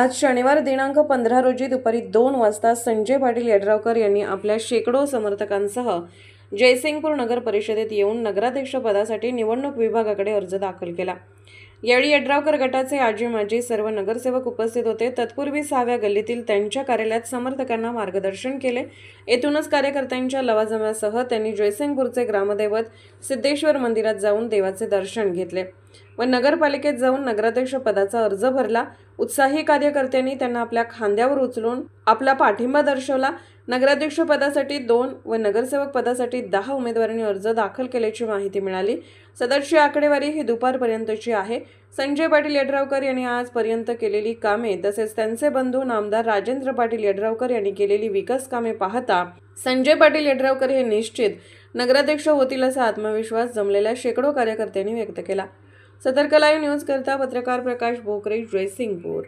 आज शनिवार दिनांक पंधरा रोजी दुपारी दोन वाजता संजय पाटील यड्रावकर यांनी आपल्या शेकडो समर्थकांसह जयसिंगपूर नगर परिषदेत येऊन नगराध्यक्ष पदासाठी निवडणूक विभागाकडे अर्ज दाखल केला. यावेळी यड्रावकर गटाचे आजी माजी सर्व नगरसेवक उपस्थित होते. तत्पूर्वी सहाव्या गल्लीतील त्यांच्या कार्यालयात समर्थकांना मार्गदर्शन केले. येथूनच कार्यकर्त्यांच्या लवाजम्यासह त्यांनी जयसिंगपूरचे ग्रामदैवत सिद्धेश्वर मंदिरात जाऊन देवाचे दर्शन घेतले. व नगरपालिकेत जाऊन नगराध्यक्ष पदाचा अर्ज भरला. उत्साही कार्यकर्त्यांनी त्यांना आपल्या खांद्यावर उचलून आपला पाठिंबा दर्शवला. नगराध्यक्ष पदासाठी दोन व नगरसेवक पदासाठी दहा उमेदवारांनी अर्ज दाखल केल्याची माहिती मिळाली. सदरची आकडेवारी ही दुपारपर्यंतची आहे. संजय पाटील यड्रावकर यांनी आजपर्यंत केलेली कामे तसेच त्यांचे बंधू नामदार राजेंद्र पाटील यड्रावकर यांनी केलेली विकास कामे पाहता संजय पाटील यड्रावकर हे निश्चित नगराध्यक्ष होतील असा आत्मविश्वास जमलेल्या शेकडो कार्यकर्त्यांनी व्यक्त केला. सतर्क लाईव्ह न्यूज करता पत्रकार प्रकाश भोकरे जयसिंगपूर